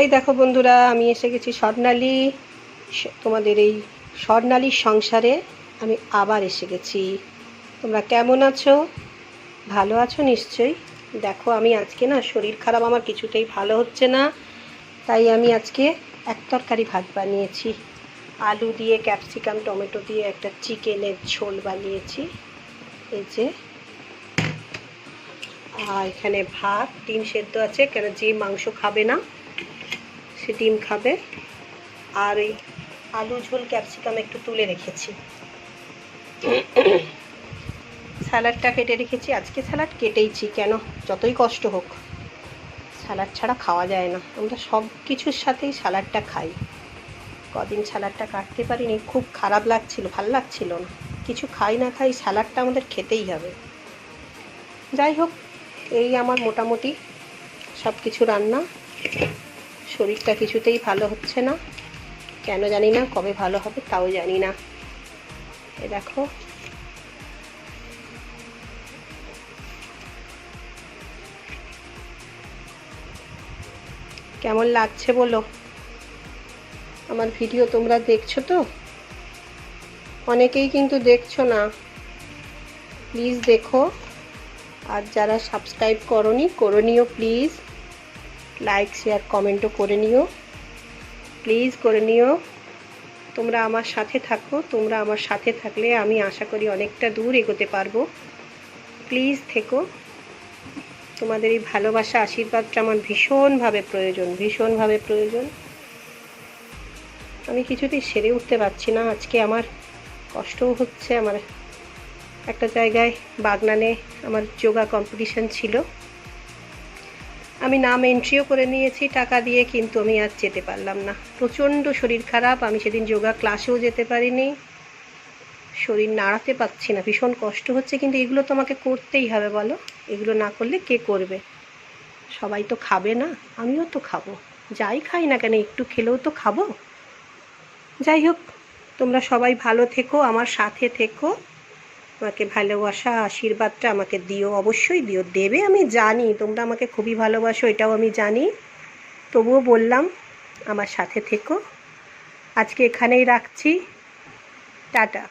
এই দেখো বন্ধুরা, আমি এসে গেছি স্বর্ণালী। তোমাদের এই স্বর্ণালীর সংসারে আমি আবার এসে গেছি। তোমরা কেমন আছো? ভালো আছো নিশ্চয়ই? দেখো, আমি আজকে না, শরীর খারাপ, আমার কিছুতেই ভালো হচ্ছে না। তাই আমি আজকে এক তরকারি ভাত বানিয়েছি। আলু দিয়ে, ক্যাপসিকাম, টমেটো দিয়ে একটা চিকেনের ঝোল বানিয়েছি। এই যে। আর এখানে ভাত, ডিম সেদ্ধ আছে, কেন যে মাংস খাবে না সে ডিম খাবে। আর ওই আলু ঝোল, ক্যাপসিকাম একটু তুলে রেখেছি। স্যালাডটা কেটে রেখেছি। আজকে স্যালাড কেটেইছি কেন? যতই কষ্ট হোক। স্যালাড ছাড়া খাওয়া যায় না। আমরা সব কিছুর সাথেই স্যালাডটা খাই। কদিন স্যালাডটা কাটতে পারিনি। খুব খারাপ লাগছিল, ভালো লাগছিল না। কিছু খাই না খাই স্যালাডটা আমাদের খেতেই হবে। যাই হোক, এই আমার মোটামুটি সব কিছু রান্না। শরীরটা কিছুতেই ভালো হচ্ছে না। কেন জানি না, কবে ভালো হবে তাও জানি না। এ দেখো। কেমন লাগছে বলো? আমার ভিডিও তোমরা দেখছ তো? অনেকেই কিন্তু দেখছ না। প্লিজ দেখো। আর যারা সাবস্ক্রাইব করনি, করে নিও প্লিজ। লাইক শেয়ার কমেন্টও করে নিও। প্লিজ করে নিও। তোমরা আমার সাথে থাকো। তোমরা আমার সাথে থাকলে আমি আশা করি অনেকটা দূর এগোতে পারব। প্লিজ থেকো। তোমাদের এই ভালোবাসা, আশীর্বাদটা আমার ভীষণভাবে প্রয়োজন ভীষণভাবে প্রয়োজন। আমি কিছুতেই সেরে উঠতে পারছি না। আজকে আমার কষ্টও হচ্ছে। আমার একটা জায়গায় বাগনানে আমার যোগা কম্পিটিশন ছিল। আমি নাম এন্ট্রিও করে নিয়েছি, টাকা দিয়ে কিন্তু আমি আর যেতে পারলাম না। প্রচণ্ড শরীর খারাপ, আমি সেদিন যোগা ক্লাসেও যেতে পারিনি। শরীর নাড়াতে পারছি না, ভীষণ কষ্ট হচ্ছে, কিন্তু এগুলো তো আমাকে করতেই হবে বলো। এগুলো না করলে কে করবে? সবাই তো খাবে না, আমিও তো খাব। যাই খাই না কেন, একটু খেলেও তো খাব। যাই হোক, তোমরা সবাই ভালো থেকো, আমার সাথে থেকো। আমাকে ভালোবাসা, আশীর্বাদটা আমাকে দিও, অবশ্যই দিও। দেবে আমি জানি, তোমরা আমাকে খুবই ভালোবাসো, এটাও আমি জানি। তবুও বললাম, আমার সাথে থেকো। আজকে এখানেই রাখছি। টাটা।